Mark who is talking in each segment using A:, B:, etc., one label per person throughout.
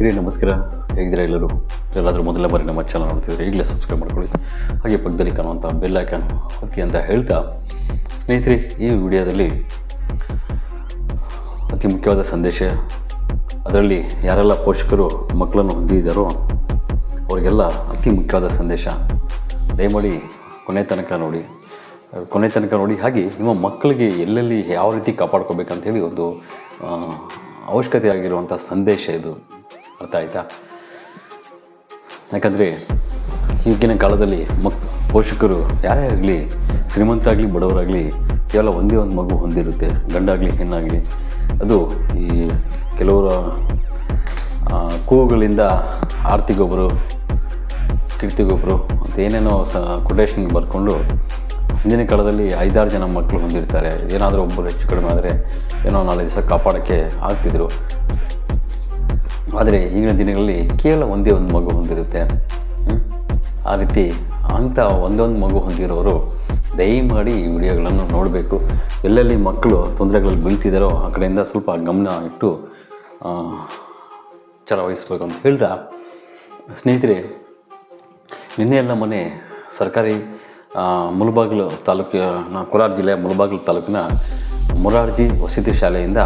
A: ಸ್ನೇಹಿತರೆ, ನಮಸ್ಕಾರ. ಹೇಗಿದ್ದೀರಾ ಎಲ್ಲರೂ? ಎಲ್ಲಾದರೂ ಮೊದಲ ಬಾರಿ ನಮ್ಮ ಚಾನಲ್ ನೋಡ್ತಿದ್ರೆ ಈಗಲೇ ಸಬ್ಸ್ಕ್ರೈಬ್ ಮಾಡ್ಕೊಳ್ಳಿ. ಹಾಗೆ ಪಕ್ಕದಲ್ಲಿ ಕಾಣುವಂಥ ಬೆಲ್ ಐಕಾನ್ ಒತ್ತಿ ಅಂತ ಹೇಳ್ತಾ, ಸ್ನೇಹಿತರೆ, ಈ ವಿಡಿಯೋದಲ್ಲಿ ಅತಿ ಮುಖ್ಯವಾದ ಸಂದೇಶ, ಅದರಲ್ಲಿ ಯಾರೆಲ್ಲ ಪೋಷಕರು ಮಕ್ಕಳನ್ನು ಹೊಂದಿದ್ದಾರೋ, ಅವರಿಗೆಲ್ಲ ಅತಿ ಮುಖ್ಯವಾದ ಸಂದೇಶ, ದಯಮಾಡಿ ಕೊನೆ ತನಕ ನೋಡಿ. ಕೊನೆ ತನಕ ನೋಡಿ, ಹಾಗೆ ನಿಮ್ಮ ಮಕ್ಕಳಿಗೆ ಎಲ್ಲೆಲ್ಲಿ ಯಾವ ರೀತಿ ಕಾಪಾಡ್ಕೋಬೇಕಂತೇಳಿ ಒಂದು ಅವಶ್ಯಕತೆ ಆಗಿರುವಂಥ ಸಂದೇಶ ಇದು. ಅರ್ಥ ಆಯ್ತಾ ಯಾಕಂದರೆ ಈಗಿನ ಕಾಲದಲ್ಲಿ ಮಕ್, ಪೋಷಕರು ಯಾರೇ ಆಗಲಿ, ಶ್ರೀಮಂತರಾಗಲಿ, ಬಡವರಾಗಲಿ, ಕೇವಲ ಒಂದೇ ಒಂದು ಮಗು ಹೊಂದಿರುತ್ತೆ, ಗಂಡಾಗಲಿ, ಹೆಣ್ಣಾಗಲಿ. ಅದು ಈ ಕೆಲವರ ಕೂಗುಗಳಿಂದ ಆರ್ತಿಗೊಬ್ಬರು ಕೀರ್ತಿಗೊಬ್ಬರು ಅಂತ ಏನೇನೋ ಸ ಕೊಟೇಶನ್ ಬರ್ಕೊಂಡು ಹಿಂದಿನ ಕಾಲದಲ್ಲಿ ಐದಾರು ಜನ ಮಕ್ಕಳು ಹೊಂದಿರ್ತಾರೆ. ಏನಾದರೂ ಒಬ್ಬರು ಹೆಚ್ಚು ಕಡಿಮೆ ಆದರೆ ಏನೋ ನಾಲ್ಕು ದಿವಸ ಕಾಪಾಡೋಕ್ಕೆ ಆಗ್ತಿದ್ರು. ಆದರೆ ಈಗಿನ ದಿನಗಳಲ್ಲಿ ಕೇವಲ ಒಂದೇ ಒಂದು ಮಗು ಹೊಂದಿರುತ್ತೆ. ಆ ರೀತಿ ಅಂಥ ಒಂದೊಂದು ಮಗು ಹೊಂದಿರೋರು ದಯಮಾಡಿ ಈ ವಿಡಿಯೋಗಳನ್ನು ನೋಡಬೇಕು. ಎಲ್ಲೆಲ್ಲಿ ಮಕ್ಕಳು ತೊಂದರೆಗಳಲ್ಲಿ ಬೀಳ್ತಿದ್ದಾರೋ ಆ ಕಡೆಯಿಂದ ಸ್ವಲ್ಪ ಗಮನ ಇಟ್ಟು ಎಚ್ಚರ ವಹಿಸ್ಬೇಕು ಅಂತ ಹೇಳ್ತಾ ಸ್ನೇಹಿತರೆ, ನಿನ್ನೆ ಎಲ್ಲ ಮನೆ ಸರ್ಕಾರಿ ಮುಳಬಾಗಿಲು ತಾಲೂಕಿನ, ಕೋಲಾರ ಜಿಲ್ಲೆಯ ಮುಳಬಾಗಿಲು ತಾಲೂಕಿನ ಮೊರಾರ್ಜಿ ವಸತಿ ಶಾಲೆಯಿಂದ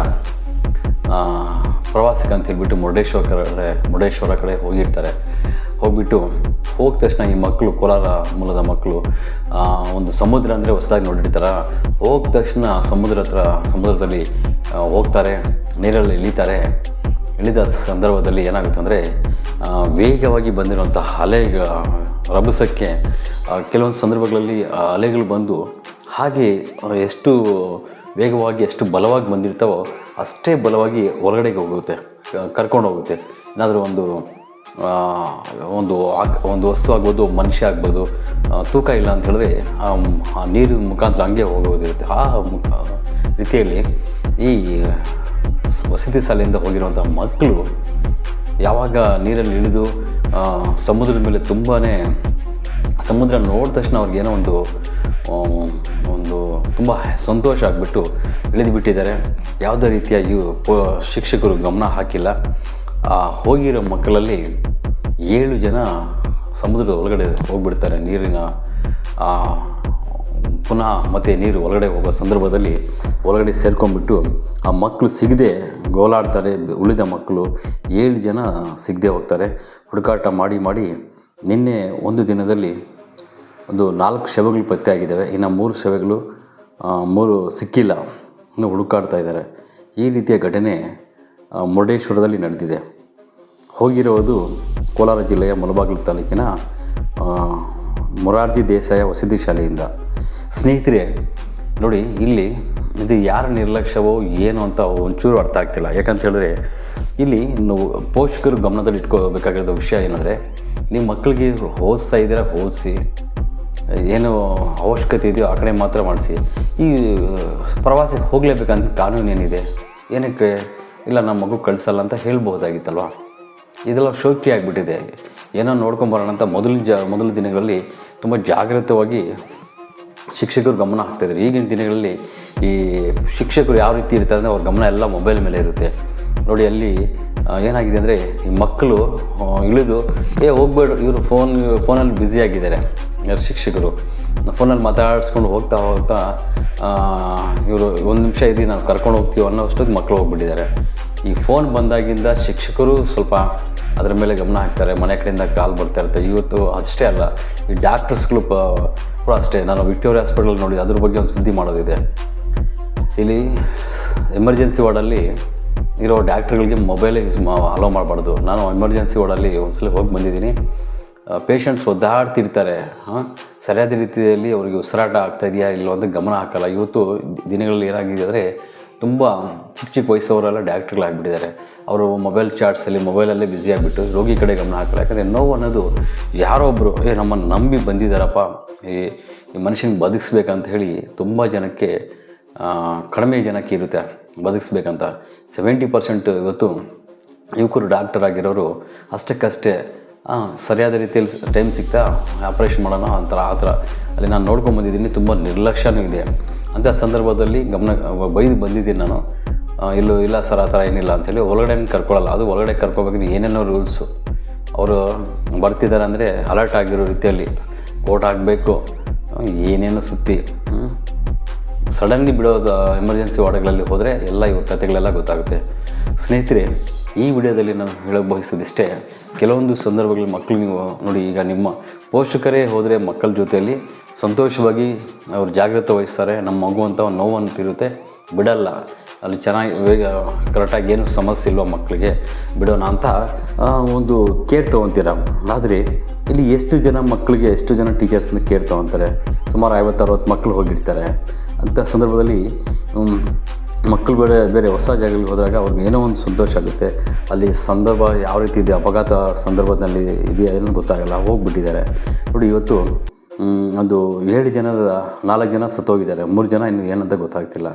A: ಪ್ರವಾಸಕ್ಕೆ ಅಂತ ಹೇಳ್ಬಿಟ್ಟು ಮುರುಡೇಶ್ವರ ಕಡೆ ಮುರುಡೇಶ್ವರ ಕಡೆ ಹೋಗಿರ್ತಾರೆ. ಹೋಗ್ಬಿಟ್ಟು ಹೋದ ತಕ್ಷಣ ಈ ಮಕ್ಕಳು, ಕೋಲಾರ ಮೂಲದ ಮಕ್ಕಳು ಒಂದು ಸಮುದ್ರ ಅಂದರೆ ಹೊಸದಾಗಿ ನೋಡಿರ್ತಾರೆ. ಹೋದ ತಕ್ಷಣ ಸಮುದ್ರ ಹತ್ರ, ಸಮುದ್ರದಲ್ಲಿ ಹೋಗ್ತಾರೆ, ನೀರಲ್ಲಿ ಇಳಿತಾರೆ. ಇಳಿದ ಸಂದರ್ಭದಲ್ಲಿ ಏನಾಗುತ್ತೆ ಅಂದರೆ ವೇಗವಾಗಿ ಬಂದಿರುವಂಥ ಅಲೆ ರಭಸಕ್ಕೆ ಕೆಲವೊಂದು ಸಂದರ್ಭಗಳಲ್ಲಿ ಅಲೆಗಳು ಬಂದು ಹಾಗೆ ಎಷ್ಟು ವೇಗವಾಗಿ ಎಷ್ಟು ಬಲವಾಗಿ ಬಂದಿರ್ತಾವೋ ಅಷ್ಟೇ ಬಲವಾಗಿ ಹೊರಗಡೆಗೆ ಹೋಗುತ್ತೆ, ಕರ್ಕೊಂಡು ಹೋಗುತ್ತೆ. ಏನಾದರೂ ಒಂದು ಒಂದು ಒಂದು ವಸ್ತು ಆಗ್ಬೋದು, ಮನುಷ್ಯ ಆಗ್ಬೋದು ತೂಕ ಇಲ್ಲ ಅಂತ ಹೇಳಿದ್ರೆ, ಆ ನೀರಿನ ನೀರು ಮುಖಾಂತರ ಹಂಗೆ ಹೋಗೋದಿರುತ್ತೆ ಆ ಮುಖ ರೀತಿಯಲ್ಲಿ ಈ ವಸತಿ ಶಾಲೆಯಿಂದ ಹೋಗಿರುವಂಥ ಮಕ್ಕಳು ಯಾವಾಗ ನೀರಲ್ಲಿ ಇಳಿದು ಸಮುದ್ರದ ಮೇಲೆ ತುಂಬಾ ಸಮುದ್ರ ನೋಡಿದ ತಕ್ಷಣ ಅವ್ರಿಗೇನೋ ಒಂದು ಒಂದು ತುಂಬ ಸಂತೋಷ ಆಗಿಬಿಟ್ಟು ಇಳಿದು ಬಿಟ್ಟಿದ್ದಾರೆ ಯಾವುದೇ ರೀತಿಯಾಗಿ ಶಿಕ್ಷಕರು ಗಮನ ಹಾಕಿಲ್ಲ. ಹೋಗಿರೋ ಮಕ್ಕಳಲ್ಲಿ ಏಳು ಜನ ಸಮುದ್ರದ ಒಳಗಡೆ ಹೋಗ್ಬಿಡ್ತಾರೆ. ನೀರಿನ ಪುನಃ ಮತ್ತೆ ನೀರು ಒಳಗಡೆ ಹೋಗೋ ಸಂದರ್ಭದಲ್ಲಿ ಒಳಗಡೆ ಸೇರ್ಕೊಂಡ್ಬಿಟ್ಟು ಆ ಮಕ್ಕಳು ಸಿಗದೆ ಗೋಲಾಡ್ತಾರೆ. ಉಳಿದ ಮಕ್ಕಳು ಏಳು ಜನ ಸಿಗದೆ ಹೋಗ್ತಾರೆ. ಹುಡುಕಾಟ ಮಾಡಿ ಮಾಡಿ ನಿನ್ನೆ ಒಂದು ದಿನದಲ್ಲಿ ಒಂದು ನಾಲ್ಕು ಶವಗಳು ಪತ್ತೆ ಆಗಿದ್ದಾವೆ ಇನ್ನು ಮೂರು ಶವಗಳು ಮೂರು ಸಿಕ್ಕಿಲ್ಲ. ಇನ್ನು ಹುಡುಕಾಡ್ತಾ ಇದ್ದಾರೆ. ಈ ರೀತಿಯ ಘಟನೆ ಮುರುಡೇಶ್ವರದಲ್ಲಿ ನಡೆದಿದೆ. ಹೋಗಿರೋದು ಕೋಲಾರ ಜಿಲ್ಲೆಯ ಮುಲಬಾಗ್ಲು ತಾಲೂಕಿನ ಮೊರಾರ್ಜಿ ದೇಸಾಯ ವಸತಿ ಶಾಲೆಯಿಂದ. ಸ್ನೇಹಿತರೆ, ನೋಡಿ, ಇಲ್ಲಿ ಇದು ಯಾರ ನಿರ್ಲಕ್ಷ್ಯವೋ ಏನು ಅಂತ ಒಂಚೂರು ಅರ್ಥ ಆಗ್ತಿಲ್ಲ. ಯಾಕಂತ ಹೇಳಿದ್ರೆ, ಇಲ್ಲಿ ಪೋಷಕರು ಗಮನದಲ್ಲಿ ಇಟ್ಕೋಬೇಕಾಗಿರೋ ವಿಷಯ ಏನಂದರೆ, ನಿಮ್ಮ ಮಕ್ಕಳಿಗೆ ಓದಿಸ್ತಾ ಇದ್ದೀರಾ, ಓದಿಸಿ. ಏನು ಅವಶ್ಯಕತೆ ಇದೆಯೋ ಆ ಕಡೆ ಮಾತ್ರ ಮಾಡಿಸಿ. ಈ ಪ್ರವಾಸಕ್ಕೆ ಹೋಗಲೇಬೇಕಂತ ಕಾನೂನು ಏನಿದೆ? ಏನಕ್ಕೆ? ಇಲ್ಲ, ನಮ್ಮ ಮಗು ಕಳಿಸಲ್ಲ ಅಂತ ಹೇಳ್ಬೋದಾಗಿತ್ತಲ್ವ? ಇದೆಲ್ಲ ಶೋಕಿ ಆಗಿಬಿಟ್ಟಿದೆ. ಏನೋ ನೋಡ್ಕೊಂಬರೋಣ ಅಂತ ಮೊದಲು ಜ, ಮೊದಲ ದಿನಗಳಲ್ಲಿ ತುಂಬ ಜಾಗೃತವಾಗಿ ಶಿಕ್ಷಕರು ಗಮನ ಹಾಕ್ತಾಯಿದ್ರು ಈಗಿನ ದಿನಗಳಲ್ಲಿ ಈ ಶಿಕ್ಷಕರು ಯಾವ ರೀತಿ ಇರ್ತಾರೆ ಅಂದರೆ ಅವ್ರ ಗಮನ ಎಲ್ಲ ಮೊಬೈಲ್ ಮೇಲೆ ಇರುತ್ತೆ. ನೋಡಿ, ಅಲ್ಲಿ ಏನಾಗಿದೆ ಅಂದರೆ ಈ ಮಕ್ಕಳು ಇಳಿದು, ಏ, ಹೋಗ್ಬೇಡ, ಇವರು ಫೋನ್, ಫೋನಲ್ಲಿ ಬ್ಯುಸಿ ಆಗಿದ್ದಾರೆ. ಯಾರು ಶಿಕ್ಷಕರು? ಫೋನಲ್ಲಿ ಮಾತಾಡಿಸ್ಕೊಂಡು ಹೋಗ್ತಾ ಹೋಗ್ತಾ ಇವರು ಒಂದು ನಿಮಿಷ ಇರಿ ನಾವು ಕರ್ಕೊಂಡು ಹೋಗ್ತೀವಿ ಅನ್ನೋ ಅಷ್ಟೊತ್ತಿಗೆ ಮಕ್ಕಳು ಹೋಗ್ಬಿಟ್ಟಿದ್ದಾರೆ. ಈ ಫೋನ್ ಬಂದಾಗಿಂದ ಶಿಕ್ಷಕರು ಸ್ವಲ್ಪ ಅದರ ಮೇಲೆ ಗಮನ ಹಾಕ್ತಾರೆ. ಮನೆ ಕಡೆಯಿಂದ ಕಾಲ್ ಬರ್ತಾ ಇರುತ್ತೆ. ಇವತ್ತು ಅಷ್ಟೇ ಅಲ್ಲ, ಈ ಡಾಕ್ಟರ್ಸ್ಗಳು ಕೂಡ ಅಷ್ಟೇ. ನಾನು ವಿಕ್ಟೋರಿಯಾ ಹಾಸ್ಪಿಟಲ್ ನೋಡಿ, ಅದ್ರ ಬಗ್ಗೆ ಒಂದು ಸುದ್ದಿ ಮಾಡೋದಿದೆ. ಇಲ್ಲಿ ಎಮರ್ಜೆನ್ಸಿ ವಾರ್ಡಲ್ಲಿ ಇರೋ ಡಾಕ್ಟ್ರುಗಳಿಗೆ ಮೊಬೈಲೇ ಯೂಸ್ ಮಾ ಅಲೋ ಮಾಡಬಾರ್ದು. ನಾನು ಎಮರ್ಜೆನ್ಸಿ ವಾರ್ಡಲ್ಲಿ ಒಂದ್ಸಲ ಹೋಗಿ ಬಂದಿದ್ದೀನಿ. ಪೇಷಂಟ್ಸ್ ಒದ್ದಾಡ್ತಿರ್ತಾರೆ. ಹಾಂ? ಸರಿಯಾದ ರೀತಿಯಲ್ಲಿ ಅವರಿಗೆ ಉಸಿರಾಟ ಆಗ್ತಾ ಇದೆಯಾ ಇಲ್ಲೋ ಅಂತ ಗಮನ ಹಾಕಲ್ಲ. ಇವತ್ತು ದಿನಗಳಲ್ಲಿ ಏನಾಗಿದೆ ಅಂದರೆ ತುಂಬ ಚಿಕ್ಕ ಚಿಕ್ಕ ವಯಸ್ಸವರೆಲ್ಲ ಡಾಕ್ಟ್ರುಗಳಾಗ್ಬಿಟ್ಟಿದ್ದಾರೆ. ಅವರು ಮೊಬೈಲ್ ಚಾರ್ಟ್ಸಲ್ಲಿ ಮೊಬೈಲಲ್ಲೇ ಬ್ಯುಸಿ ಆಗಿಬಿಟ್ಟು ರೋಗಿ ಕಡೆ ಗಮನ ಹಾಕಲ್ಲ. ಯಾಕಂದರೆ ನೋವು ಅನ್ನೋದು ಯಾರೋ ಒಬ್ಬರು ಏ, ನಮ್ಮನ್ನು ನಂಬಿ ಬಂದಿದ್ದಾರಪ್ಪ. ಈ ಮನುಷ್ಯನಿಗೆ ಬದುಕಿಸ್ಬೇಕಂತ ಹೇಳಿ ತುಂಬ ಜನಕ್ಕೆ ಕಡಿಮೆ ಜನಕ್ಕೆ ಇರುತ್ತೆ. ಬದುಕಿಸ್ಬೇಕಂತ. ಸೆವೆಂಟಿ ಪರ್ಸೆಂಟ್ ಇವತ್ತು ಯುವಕರು ಡಾಕ್ಟರ್ ಆಗಿರೋರು ಅಷ್ಟಕ್ಕಷ್ಟೇ ಹಾಂ ಸರಿಯಾದ ರೀತಿಯಲ್ಲಿ ಟೈಮ್ ಸಿಗ್ತಾ ಆಪ್ರೇಷನ್ ಮಾಡೋಣ ಅಂತರ. ಆ ಥರ ಅಲ್ಲಿ ನಾನು ನೋಡ್ಕೊಂಬಂದಿದ್ದೀನಿ ತುಂಬ ನಿರ್ಲಕ್ಷ್ಯನೂ ಇದೆ. ಅಂಥ ಸಂದರ್ಭದಲ್ಲಿ ಗಮನ ಬೈದು ಬಂದಿದ್ದೀನಿ ನಾನು. ಆ, ಇಲ್ಲೂ ಇಲ್ಲ ಸರ್ ಆ ಥರ ಏನಿಲ್ಲ ಅಂಥೇಳಿ ಒಳಗಡೆ ಕರ್ಕೊಳ್ಳಲ್ಲ. ಅದು ಒಳಗಡೆ ಕರ್ಕೋಬೇಕಾದ್ರೆ ಏನೇನೋ ರೂಲ್ಸು ಅವರು ಬರ್ತಿದ್ದಾರೆ ಅಂದರೆ ಅಲರ್ಟ್ ಆಗಿರೋ ರೀತಿಯಲ್ಲಿ ಕೋಟ್ ಆಗಬೇಕು ಏನೇನೋ ಸುತ್ತಿ ಸಡನ್ಲಿ ಬಿಡೋದು ಎಮರ್ಜೆನ್ಸಿ ವಾರ್ಡ್ಗಳಲ್ಲಿ ಹೋದರೆ ಎಲ್ಲ ಇವ್ರ ಕಥೆಗಳೆಲ್ಲ ಗೊತ್ತಾಗುತ್ತೆ. ಸ್ನೇಹಿತರೆ ಈ ವಿಡಿಯೋದಲ್ಲಿ ನಾನು ಹೇಳಕ್ಕೆ ಬಯಸೋದಿಷ್ಟೇ, ಕೆಲವೊಂದು ಸಂದರ್ಭಗಳಲ್ಲಿ ಮಕ್ಕಳು ನೀವು ನೋಡಿ, ಈಗ ನಿಮ್ಮ ಪೋಷಕರೇ ಹೋದರೆ ಮಕ್ಕಳ ಜೊತೆಯಲ್ಲಿ ಸಂತೋಷವಾಗಿ ಅವರು ಜಾಗ್ರತೆ ವಹಿಸ್ತಾರೆ, ನಮ್ಮ ಮಗು ಅಂತ ಒಂದು ನೋವು ಅಂತಿರುತ್ತೆ ಬಿಡಲ್ಲ. ಅಲ್ಲಿ ಚೆನ್ನಾಗಿ, ಬೇಗ ಕರೆಕ್ಟಾಗಿ ಏನು ಸಮಸ್ಯೆ ಇಲ್ವ ಮಕ್ಕಳಿಗೆ? ಬಿಡೋಣ ಅಂತ ಒಂದು ಕೇರ್ ತೊಗೊತೀರ? ಆದರೆ, ಇಲ್ಲಿ ಎಷ್ಟು ಜನ ಮಕ್ಕಳಿಗೆ, ಎಷ್ಟು ಜನ ಟೀಚರ್ಸ್ನ ಕೇರ್ ತೊಗೊತಾರೆ? ಸುಮಾರು ಐವತ್ತು, ಅರವತ್ತು ಮಕ್ಕಳು ಹೋಗಿರ್ತಾರೆ. ಅಂಥ ಸಂದರ್ಭದಲ್ಲಿ ಮಕ್ಕಳು ಬೇರೆ ಬೇರೆ ಹೊಸ ಜಾಗಗಳಿಗೆ ಹೋದಾಗ ಅವ್ರಿಗೆ ಏನೋ ಒಂದು ಸಂತೋಷ ಆಗುತ್ತೆ. ಅಲ್ಲಿ ಸಂದರ್ಭ ಯಾವ ರೀತಿ ಇದೆ ಅಪಘಾತ ಸಂದರ್ಭದಲ್ಲಿ ಇದೆಯಾ ಏನೂ ಗೊತ್ತಾಗಲ್ಲ ಹೋಗ್ಬಿಟ್ಟಿದ್ದಾರೆ. ನೋಡಿ ಇವತ್ತು ಒಂದು ಏಳು ಜನದ ನಾಲ್ಕು ಜನ ಸತ್ತೋಗಿದ್ದಾರೆ ಮೂರು ಜನ ಇನ್ನು ಏನಂತ ಗೊತ್ತಾಗ್ತಿಲ್ಲ.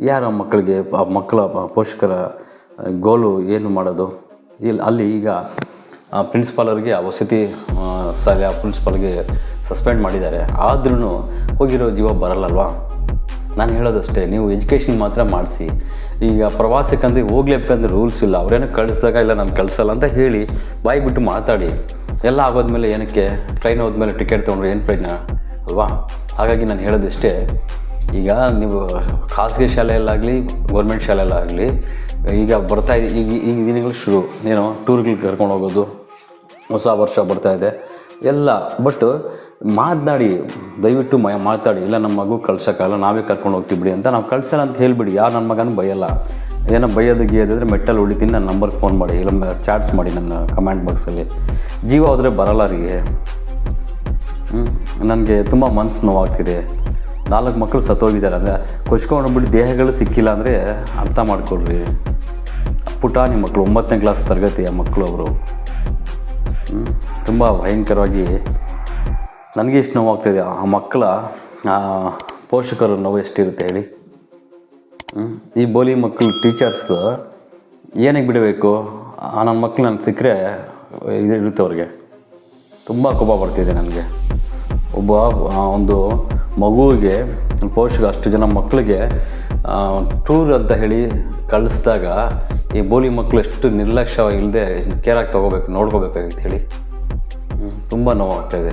A: ಯಾರ ಮಕ್ಕಳಿಗೆ ಆ ಮಕ್ಕಳ ಪೋಷಕರ ಆ, ಗೋಲು ಏನು ಮಾಡೋದು? ಇಲ್ಲಿ ಅಲ್ಲಿ ಈಗ ಆ ಪ್ರಿನ್ಸಿಪಾಲರಿಗೆ ಆ ವಸತಿ ಆ, ಶಾಲೆಯ ಪ್ರಿನ್ಸಿಪಾಲ್ಗೆ ಸಸ್ಪೆಂಡ್ ಮಾಡಿದ್ದಾರೆ. ಆದ್ರೂ ಹೋಗಿರೋ ಜೀವ ಬರಲ್ಲಲ್ವಾ? ನಾನು ಹೇಳೋದಷ್ಟೇ, ನೀವು ಎಜುಕೇಷನ್ ಮಾತ್ರ ಮಾಡಿಸಿ. ಈಗ ಪ್ರವಾಸಕ್ಕಂದ್ರೆ ಹೋಗ್ಲೇಬೇಕಂದ್ರೆ ರೂಲ್ಸ್ ಇಲ್ಲ, ಅವರೇನೋ ಕಳಿಸ್ದಾಗ ಇಲ್ಲ, ನಾನು ಕಳಿಸಲ್ಲ ಅಂತ ಹೇಳಿ ಬಾಯಿ ಬಿಟ್ಟು ಮಾತಾಡಿ. ಎಲ್ಲ ಆಗೋದ್ಮೇಲೆ ಏನಕ್ಕೆ? ಟ್ರೈನ್ ಹೋದ್ಮೇಲೆ ಟಿಕೆಟ್ ತೊಗೊಂಡ್ರೆ ಏನು ಪ್ರಯೋಜನ? ಅಲ್ವಾ? ಹಾಗಾಗಿ ನಾನು ಹೇಳೋದಿಷ್ಟೇ, ಈಗ ನೀವು ಖಾಸಗಿ ಶಾಲೆಯಲ್ಲಾಗಲಿ ಗೌರ್ಮೆಂಟ್ ಶಾಲೆಯಲ್ಲಾಗಲಿ, ಈಗ ಬರ್ತಾ ಇದೆ ಈಗ ಈಗ ದಿನಗಳು ಶುರು. ಏನೋ ಟೂರ್ಗಳಿಗೆ ಕರ್ಕೊಂಡು ಹೋಗೋದು, ಹೊಸ ವರ್ಷ ಬರ್ತಾ ಇದೆ. ಎಲ್ಲ. ಬಟ್ ಮಾತನಾಡಿ, ದಯವಿಟ್ಟು ಮ, ಮಾತಾಡಿ. ಇಲ್ಲ, ನಮ್ಮ ಮಗು ಕಳ್ಸೋಕ್ಕಲ್ಲ ನಾವೇ ಕರ್ಕೊಂಡು ಹೋಗ್ತೀವಿ ಬಿಡಿ ಅಂತ ನಾವು ಕಳ್ಸಲ್ಲ ಅಂತ ಹೇಳಿಬಿಡಿ. ಯಾರು ನನ್ನ ಮಗನ ಬೈಯಲ್ಲ? ಏನೋ ಬೈಯೋದು ಗೀಯೋದಿದ್ರೆ ಮೆಟ್ಟಲ್ಲಿ ಹೊಡಿತೀನಿ ನನ್ನ ನಂಬರ್ಗೆ ಫೋನ್ ಮಾಡಿ, ಇಲ್ಲ ಚಾಟ್ಸ್ ಮಾಡಿ ನನ್ನ ಕಮೆಂಟ್ ಬಾಕ್ಸಲ್ಲಿ ಜೀವ ಹೋದರೆ ಬರಲ್ಲ ರೀ. ನನಗೆ ತುಂಬ ಮನಸ್ಸು ನೋವಾಗ್ತಿದೆ. ನಾಲ್ಕು ಮಕ್ಕಳು ಸತ್ತೋಗಿದ್ದಾರೆ ಅಂದರೆ, ಕೊಚ್ಕೊಂಡು ಬಿಟ್ಟು ದೇಹಗಳು ಸಿಕ್ಕಿಲ್ಲ ಅಂದರೆ ಅರ್ಥ ಮಾಡ್ಕೊಳ್ರಿ. ಪುಟಾಣಿ ಮಕ್ಕಳು ಒಂಬತ್ತನೇ ಕ್ಲಾಸ್ ತರಗತಿಯ ಮಕ್ಕಳು ಅವರು. ತುಂಬ ಭಯಂಕರವಾಗಿ ನನಗೆ ಇಷ್ಟು ನೋವಾಗ್ತಿದೆ. ಆ ಮಕ್ಕಳ ಪೋಷಕರ ಪೋಷಕರು ನೋವು ಎಷ್ಟಿರುತ್ತೆ ಹೇಳಿ? ಈ ಬೋಲಿ ಮಕ್ಕಳು ಟೀಚರ್ಸ್ ಏನಕ್ಕೆ ಬಿಡಬೇಕು? ಆ ನನ್ನ ಮಕ್ಕಳು ನನಗೆ ಸಿಕ್ಕರೆ ಇದು ಇರುತ್ತೆ ಅವ್ರಿಗೆ. ತುಂಬ ಕೋಪ ಬರ್ತಿದೆ ನನಗೆ. ಒಬ್ಬ ಒಂದು ಮಗುವಿಗೆ, ಪೋಷಕ ಅಷ್ಟು ಜನ ಮಕ್ಕಳಿಗೆ ಟೂರ್ ಅಂತ ಹೇಳಿ ಕಳಿಸಿದಾಗ ಈ ಬೋಲಿ ಮಕ್ಕಳು ಎಷ್ಟು ನಿರ್ಲಕ್ಷ್ಯವಾಗಿಲ್ಲದೆ ಕೇರಾಗಿ ತೊಗೋಬೇಕು, ನೋಡ್ಕೋಬೇಕಾಗಿತ್ತು ಹೇಳಿ. ತುಂಬ ನೋವಾಗ್ತಾಯಿದೆ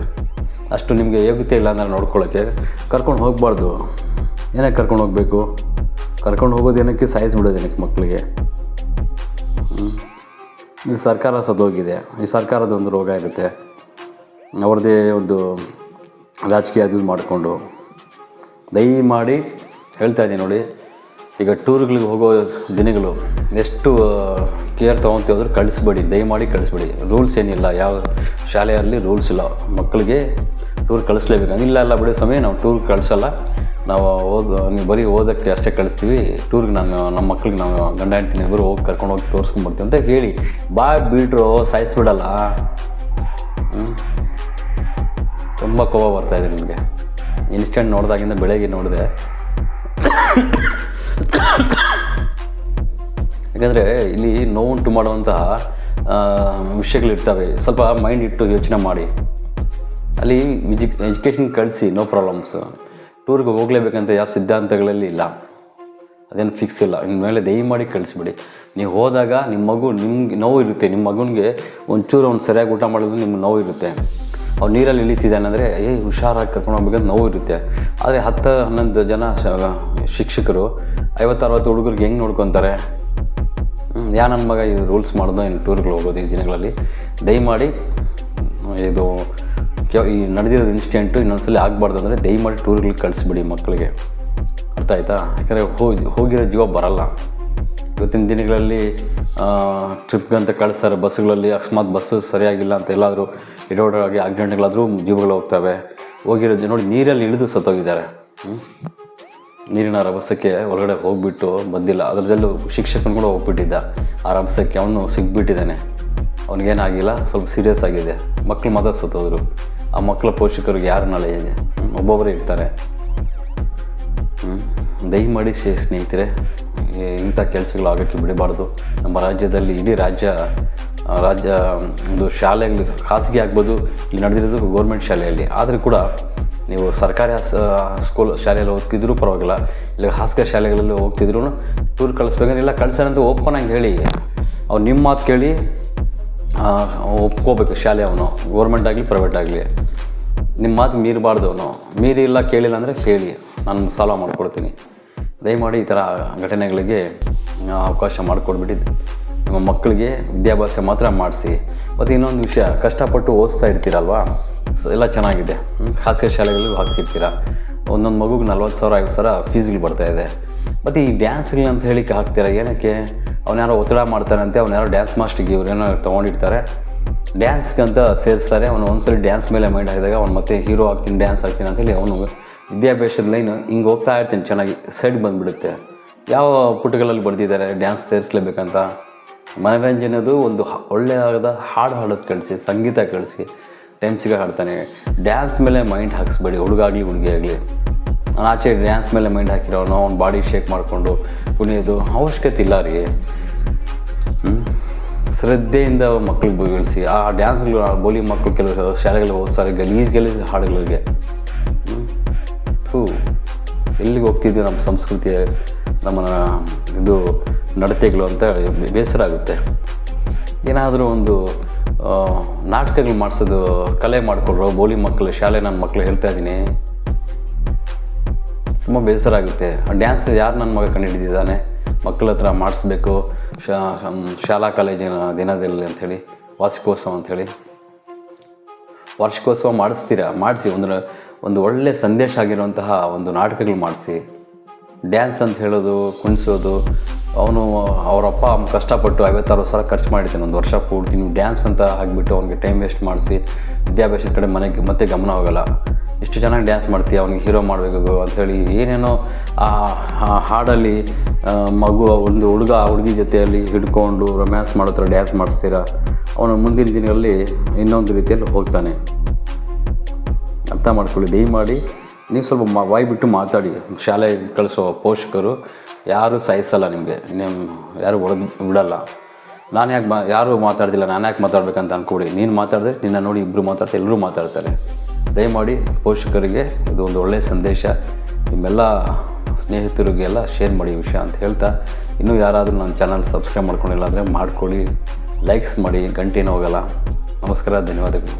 A: ಅಷ್ಟು ನಿಮಗೆ ಯೋಗ್ಯತೆ ಇಲ್ಲ ಅಂದರೆ ನೋಡ್ಕೊಳ್ಳೋಕ್ಕೆ ಕರ್ಕೊಂಡು ಹೋಗಬಾರ್ದು. ಏನಕ್ಕೆ ಕರ್ಕೊಂಡು ಹೋಗಬೇಕು? ಕರ್ಕೊಂಡು ಹೋಗೋದು ಏನಕ್ಕೆ? ಸಾಯಿಸ್ಬಿಡೋದು ಏನಕ್ಕೆ ಮಕ್ಕಳಿಗೆ ಇದು ಸರ್ಕಾರ ಸದೋಗಿದೆ. ಈ ಸರ್ಕಾರದ ಒಂದು ರೋಗ ಇರುತ್ತೆ. ಅವ್ರದ್ದೇ ಒಂದು ರಾಜಕೀಯ ಅದು ಮಾಡಿಕೊಂಡು. ದಯಮಾಡಿ ಹೇಳ್ತಾ ಇದ್ದೀನಿ ನೋಡಿ. ಈಗ ಟೂರ್ಗಳಿಗೆ ಹೋಗೋ ದಿನಗಳು ಎಷ್ಟು ಕೇರ್ ತೊಗೊತೀವಿ ಹೋದ್ರೆ ಕಳಿಸ್ಬೇಡಿ, ದಯಮಾಡಿ ಕಳಿಸ್ಬೇಡಿ. ರೂಲ್ಸ್ ಏನಿಲ್ಲ, ಯಾವ ಶಾಲೆಯಲ್ಲಿ ರೂಲ್ಸ್ ಇಲ್ಲ. ಮಕ್ಕಳಿಗೆ ಟೂರ್ ಕಳಿಸ್ಲೇಬೇಕು. ಇಲ್ಲ ಅಲ್ಲ ಬಿಡಿ ಸಮಯ ನಾವು ಟೂರ್ ಕಳಿಸಲ್ಲ. ನಾವು ಓದು ನೀವು ಬರೀ ಓದೋಕ್ಕೆ ಅಷ್ಟೇ ಕಳಿಸ್ತೀವಿ. ಟೂರ್ಗೆ ನಾನು, ನಮ್ಮ ಮಕ್ಳಿಗೆ ನಾವು ಗಂಡ ಹೆಂಡ್ತೀನಿ ಇಬ್ಬರು ಹೋಗಿ ಕರ್ಕೊಂಡು ಹೋಗಿ ತೋರಿಸ್ಕೊಂಡ್ಬರ್ತೀವಿ ಅಂತ ಹೇಳಿ. ಬಾ ಬಿಟ್ರು ಸಾಯಿಸ್ಬಿಡಲ್ಲ. ತುಂಬ ಕೋಪ ಬರ್ತಾಯಿದೆ ನಿಮಗೆ. ಇನ್ಸ್ಟೆಂಟ್ ನೋಡಿದಾಗಿಂದ ಬೆಳಗ್ಗೆ ನೋಡಿದೆ. ಯಾಕಂದರೆ ಇಲ್ಲಿ ನೋವುಂಟು ಮಾಡುವಂತಹ ವಿಷಯಗಳಿರ್ತವೆ. ಸ್ವಲ್ಪ ಮೈಂಡ್ ಇಟ್ಟು ಯೋಚನೆ ಮಾಡಿ. ಅಲ್ಲಿ ವಿಜಿ ಎಜುಕೇಷನ್ ಕಳಿಸಿ ನೋ ಪ್ರಾಬ್ಲಮ್ಸ್ ಟೂರ್ಗೆ ಹೋಗಲೇಬೇಕಂತ ಯಾವ ಸಿದ್ಧಾಂತಗಳಲ್ಲಿ ಇಲ್ಲ. ಅದೇನು ಫಿಕ್ಸ್ ಇಲ್ಲ. ಇನ್ಮೇಲೆ ದಯಮಾಡಿ ಕಳಿಸ್ಬಿಡಿ. ನೀವು ಹೋದಾಗ ನಿಮ್ಮ ಮಗು ನಿಮ್ಗೆ ನೋವು ಇರುತ್ತೆ. ನಿಮ್ಮ ಮಗುನಿಗೆ ಒಂಚೂರು ಅವ್ನು ಸರಿಯಾಗಿ ಊಟ ಮಾಡಿದ್ರೆ ನಿಮ್ಗೆ ನೋವು ಇರುತ್ತೆ. ಅವ್ನು ನೀರಲ್ಲಿ ಇಳಿತಿದ್ದಾನೆ ಅಂದರೆ, ಏ, ಹುಷಾರಾಗಿ ಕರ್ಕೊಂಡು ಹೋಗ್ಬೇಕಂತ ನೋವು ಇರುತ್ತೆ. ಆದರೆ ಹತ್ತು ಹನ್ನೊಂದು ಜನ ಶಿಕ್ಷಕರು ಐವತ್ತು ಅರವತ್ತು ಹುಡುಗರಿಗೆ ಹೆಂಗೆ ನೋಡ್ಕೊತಾರೆ? ಯಾ ನನ್ನ ಮಗ ಈ ರೂಲ್ಸ್ ಮಾಡೋದು ಇನ್ನು ಟೂರ್ಗಳು ಹೋಗೋದು ಈ ದಿನಗಳಲ್ಲಿ, ದಯಮಾಡಿ ಇದು ಈ ನಡೆದಿರೋ ಇನ್ಸಿಡೆಂಟು ಇನ್ನೊಂದ್ಸಲಿ ಆಗಬಾರ್ದು ಅಂದರೆ ದಯಮಾಡಿ ಟೂರ್ಗಳಿಗೆ ಕಳಿಸ್ಬಿಡಿ ಮಕ್ಕಳಿಗೆ. ಅರ್ಥ ಆಯ್ತಾ? ಯಾಕಂದರೆ ಹೋಗಿ ಹೋಗಿರೋ ಜೀವ ಬರಲ್ಲ. ಇವತ್ತಿನ ದಿನಗಳಲ್ಲಿ ಟ್ರಿಪ್ಗಂತ ಕಳಿಸ್ತಾರೆ ಬಸ್ಸುಗಳಲ್ಲಿ ಅಕಸ್ಮಾತ್ ಬಸ್ಸು ಸರಿಯಾಗಿಲ್ಲ ಅಂತ ಎಲ್ಲಾದರೂ ಇಡೋಡಾಗಿ ಆಕ್ಸಿಡೆಂಟ್ಗಳಾದರೂ ಜೀವಗಳು ಹೋಗ್ತವೆ. ಹೋಗಿರೋ ನೋಡಿ ನೀರಲ್ಲಿ ಇಳಿದು ಸತ್ತೋಗಿದ್ದಾರೆ. ಹ್ಮ್? ನೀರಿನ ರಭಸಕ್ಕೆ ಒಳಗಡೆ ಹೋಗ್ಬಿಟ್ಟು ಬಂದಿಲ್ಲ. ಅದರದಲ್ಲೂ ಶಿಕ್ಷಕನು ಕೂಡ ಹೋಗ್ಬಿಟ್ಟಿದ್ದ ಆ ರಭಸಕ್ಕೆ ಅವನು ಸಿಗ್ಬಿಟ್ಟಿದ್ದಾನೆ ಅವನಿಗೇನಾಗಿಲ್ಲ, ಸ್ವಲ್ಪ ಸೀರಿಯಸ್ ಆಗಿದೆ. ಮಕ್ಕಳು ಮಾತ್ರ ಸತ್ತೋದ್ರು. ಆ ಮಕ್ಕಳ ಪೋಷಕರಿಗೆ ಯಾರು ನಾಳೆ ಒಬ್ಬೊಬ್ಬರೇ ಇರ್ತಾರೆ. ದಯಮಾಡಿ ಶೇ ಸ್ನೇಹಿತರೆ ಇಂಥ ಕೆಲಸಗಳು ಆಗೋಕ್ಕೆ ಬಿಡಬಾರ್ದು. ನಮ್ಮ ರಾಜ್ಯದಲ್ಲಿ ಇಡೀ ರಾಜ್ಯ ರಾಜ್ಯ, ಒಂದು ಶಾಲೆಗಳು ಖಾಸಗಿ ಆಗ್ಬೋದು, ಇಲ್ಲಿ ನಡೆದಿರೋದು ಗೌರ್ಮೆಂಟ್ ಶಾಲೆಯಲ್ಲಿ. ಆದರೂ ಕೂಡ ನೀವು ಸರ್ಕಾರಿ ಸ್ಕೂಲ್ ಶಾಲೆಯಲ್ಲಿ ಓದ್ತಿದ್ರು ಪರವಾಗಿಲ್ಲ, ಇಲ್ಲ ಖಾಸಗಿ ಶಾಲೆಗಳಲ್ಲಿ ಹೋಗ್ತಿದ್ರು ಟೂರ್ ಕಳಿಸ್ಬೇಕಂದ್ರೆ ಇಲ್ಲ ಕಳ್ಸೋಣಂತ ಓಪನ್ ಆಗಿ ಹೇಳಿ. ಅವ್ರು ನಿಮ್ಮ ಮಾತು ಕೇಳಿ ಒಪ್ಕೋಬೇಕು ಶಾಲೆ ಅವನು ಗೌರ್ಮೆಂಟ್ ಆಗಲಿ ಪ್ರೈವೇಟ್ ಆಗಲಿ. ನಿಮ್ಮ ಮಾತು ಮೀರಬಾರ್ದು ಅವನು. ಮೀರಿ ಇಲ್ಲ, ಕೇಳಿಲ್ಲ ಅಂದರೆ ಹೇಳಿ. ನಾನು ಸಾಲ್ವ್ ಮಾಡಿಕೊಡ್ತೀನಿ. ದಯಮಾಡಿ ಈ ಥರ ಘಟನೆಗಳಿಗೆ ಅವಕಾಶ ಮಾಡಿಕೊಡ್ಬಿಟ್ಟು ನಿಮ್ಮ ಮಕ್ಕಳಿಗೆ ವಿದ್ಯಾಭ್ಯಾಸ ಮಾತ್ರ ಮಾಡಿಸಿ. ಮತ್ತು ಇನ್ನೊಂದು ವಿಷಯ, ಕಷ್ಟಪಟ್ಟು ಓದಿಸ್ತಾ ಇರ್ತೀರಲ್ವಾ? ಸೊ ಎಲ್ಲ ಚೆನ್ನಾಗಿದೆ. ಖಾಸಗಿ ಶಾಲೆಗಳಿಗೂ ಹಾಕ್ತಿರ್ತೀರ? ಒಂದೊಂದು ಮಗುಗೆ ನಲ್ವತ್ತು ಸಾವಿರ, ಐವತ್ತು ಸಾವಿರ ಫೀಸ್ಗಳು ಬರ್ತಾಯಿದೆ ಮತ್ತು ಈ ಡ್ಯಾನ್ಸ್ಗಳು ಅಂತ ಹೇಳಿ ಹಾಕ್ತೀರ? ಏನಕ್ಕೆ? ಅವನ್ಯಾರೋ ಯಾರೋ ಒತ್ತಡ ಮಾಡ್ತಾರಂತೆ, ಅವ್ನು ಯಾರೋ ಡ್ಯಾನ್ಸ್ ಮಾಸ್ಟ್ರಿಗೆ ಇವ್ರು ಏನೋ ತೊಗೊಂಡಿರ್ತಾರೆ. ಡ್ಯಾನ್ಸ್ಗೆ ಅಂತ ಸೇರಿಸ್ತಾರೆ, ಅವನು ಒಂದ್ಸರಿ ಡ್ಯಾನ್ಸ್ ಮೇಲೆ ಮೈಂಡ್ ಆಗಿದಾಗ ಅವ್ನು ಮತ್ತೆ ಹೀರೋ ಆಗ್ತೀನಿ ಡ್ಯಾನ್ಸ್ ಆಗ್ತೀನಿ ಅಂತೇಳಿ ಅವನು ವಿದ್ಯಾಭ್ಯಾಸದ ಲೈನ್ ಹಿಂಗೆ ಹೋಗ್ತಾ ಇರ್ತೀನಿ, ಚೆನ್ನಾಗಿ ಸೈಡ್ ಬಂದುಬಿಡುತ್ತೆ. ಯಾವ ಪುಟಗಳಲ್ಲಿ ಬರ್ದಿದ್ದಾರೆ? ಡ್ಯಾನ್ಸ್ ಸೇರಿಸ್ಲೇಬೇಕಂತ? ಮನರಂಜನೆದು ಒಂದು ಒಳ್ಳೆಯದಾದ ಹಾಡು ಹಾಡೋದು ಕಳಿಸಿ, ಸಂಗೀತ ಕಳಿಸಿ ಟೈಮ್ಸಿಗೆ ಹಾಡ್ತಾನೆ. ಡ್ಯಾನ್ಸ್ ಮೇಲೆ ಮೈಂಡ್ ಹಾಕಿಸ್ಬೇಡಿ ಹುಡುಗಾಗಲಿ ಹುಡುಗಿ ಆಗಲಿ. ಆಚೆ ಡ್ಯಾನ್ಸ್ ಮೇಲೆ ಮೈಂಡ್ ಹಾಕಿರೋನು, ಅವ್ನ ಬಾಡಿ ಶೇಕ್ ಮಾಡಿಕೊಂಡು ಕುಣಿಯೋದು ಅವಶ್ಯಕತೆ ಇಲ್ಲ ರೀ? ಶ್ರದ್ಧೆಯಿಂದ ಮಕ್ಳಿಗೆ ಬೆಳೆಸಿ. ಆ ಡ್ಯಾನ್ಸ್ಗಳು ಬೋಲಿ ಮಕ್ಕಳು ಕೆಲವು ಶಾಲೆಗಳಿಗೆ ಓದಿಸ್ತಾರೆ ಗಲೀಜ್ ಗಲೀಜ್ ಹಾಡುಗಳಿಗೆ. ಹ್ಞೂ ಎಲ್ಲಿಗೆ ಹೋಗ್ತಿದ್ವಿ ನಮ್ಮ ಸಂಸ್ಕೃತಿ ನಮ್ಮ ಇದು ನಡತೆಗಳು ಅಂತ ಬೇಸರ ಆಗುತ್ತೆ. ಏನಾದರೂ ಒಂದು ನಾಟಕಗಳು ಮಾಡಿಸೋದು, ಕಲೆ ಮಾಡಿಕೊಡ್ರು ಬೋಲಿ ಮಕ್ಕಳು ಶಾಲೆ ನನ್ನ ಮಕ್ಕಳು ಹೇಳ್ತಾ ಇದ್ದೀನಿ. ತುಂಬ ಬೇಸರ ಆಗುತ್ತೆ. ಡ್ಯಾನ್ಸ್ ಯಾರು ನನ್ನ ಮಗ ಕಂಡುಹಿಡಿದಿದ್ದಾನೆ? ಮಕ್ಕಳ ಹತ್ರ ಮಾಡಿಸ್ಬೇಕು, ಶಾ ಶಾಲಾ ಕಾಲೇಜಿನ ದಿನದಲ್ಲಿ ಅಂಥೇಳಿ, ವಾರ್ಷಿಕೋತ್ಸವ ಅಂಥೇಳಿ. ವಾರ್ಷಿಕೋತ್ಸವ ಮಾಡಿಸ್ತೀರಾ? ಮಾಡಿಸಿ, ಒಂದು ಒಂದು ಒಳ್ಳೆಯ ಸಂದೇಶ ಆಗಿರುವಂತಹ ಒಂದು ನಾಟಕಗಳು ಮಾಡಿಸಿ. ಡ್ಯಾನ್ಸ್ ಅಂತ ಹೇಳೋದು, ಕುಣಿಸೋದು ಅವನು ಅವರಪ್ಪ ಕಷ್ಟಪಟ್ಟು ಐವತ್ತಾರು ಸಾವಿರ ಖರ್ಚು ಮಾಡಿದ್ದಾನೆ. ಒಂದು ವರ್ಷ ಪೂರ್ತಿ ನೀವು ಡ್ಯಾನ್ಸ್ ಅಂತ ಹಾಕಿಬಿಟ್ಟು ಅವ್ನಿಗೆ ಟೈಮ್ ವೇಸ್ಟ್ ಮಾಡಿಸಿ, ವಿದ್ಯಾಭ್ಯಾಸದ ಕಡೆ ಮನೆಗೆ, ಮತ್ತೆ ಗಮನ ಹೋಗಲ್ಲ. ಇಷ್ಟು ಚೆನ್ನಾಗಿ ಡ್ಯಾನ್ಸ್ ಮಾಡ್ತೀಯ, ಅವ್ನಿಗೆ ಹೀರೋ ಮಾಡಬೇಕು ಅಂಥೇಳಿ ಏನೇನೋ ಆ ಹಾಡಲ್ಲಿ ಮಗು, ಒಂದು ಹುಡುಗ ಹುಡುಗಿ ಜೊತೆಯಲ್ಲಿ ಹಿಡ್ಕೊಂಡು ರೊಮ್ಯಾನ್ಸ್ ಮಾಡೋ ಡ್ಯಾನ್ಸ್ ಮಾಡಿಸ್ತೀರಾ? ಅವನು ಮುಂದಿನ ದಿನಗಳಲ್ಲಿ ಇನ್ನೊಂದು ರೀತಿಯಲ್ಲಿ ಹೋಗ್ತಾನೆ. ಅರ್ಥ ಮಾಡ್ಕೊಳ್ಳಿ, ದಯಮಾಡಿ. ನೀವು ಸ್ವಲ್ಪ ಮ ಬಿಟ್ಟು ಮಾತಾಡಿ. ಶಾಲೆ ಕಳಿಸೋ ಪೋಷಕರು ಯಾರೂ ಸಹಿಸಲ್ಲ ನಿಮಗೆ. ನಿಮ್ಮ ಯಾರು ಒಳಗೆ ಬಿಡಲ್ಲ. ನಾನು ಯಾಕೆ ಮಾ, ಯಾರೂ ಮಾತಾಡ್ತಿಲ್ಲ ನಾನು ಯಾಕೆ ಮಾತಾಡ್ಬೇಕಂತ ಅಂದ್ಕೊಡಿ ನೀನು ಮಾತಾಡಿದ್ರೆ ನಿನ್ನ ನೋಡಿ ಇಬ್ಬರು ಮಾತಾಡ್ತಾರೆ ಎಲ್ಲರೂ ಮಾತಾಡ್ತಾರೆ. ದಯಮಾಡಿ ಪೋಷಕರಿಗೆ ಇದು ಒಂದು ಒಳ್ಳೆಯ ಸಂದೇಶ. ನಿಮ್ಮೆಲ್ಲ ಸ್ನೇಹಿತರಿಗೆಲ್ಲ ಶೇರ್ ಮಾಡಿ ವಿಷಯ ಅಂತ ಹೇಳ್ತಾ. ಇನ್ನೂ ಯಾರಾದರೂ ನನ್ನ ಚಾನಲ್ ಸಬ್ಸ್ಕ್ರೈಬ್ ಮಾಡ್ಕೊಂಡಿಲ್ಲ ಅಂದರೆ ಮಾಡ್ಕೊಳ್ಳಿ. ಲೈಕ್ಸ್ ಮಾಡಿ, ಗಂಟೆ ಹೋಗಲ್ಲ ನಮಸ್ಕಾರ, ಧನ್ಯವಾದಗಳು.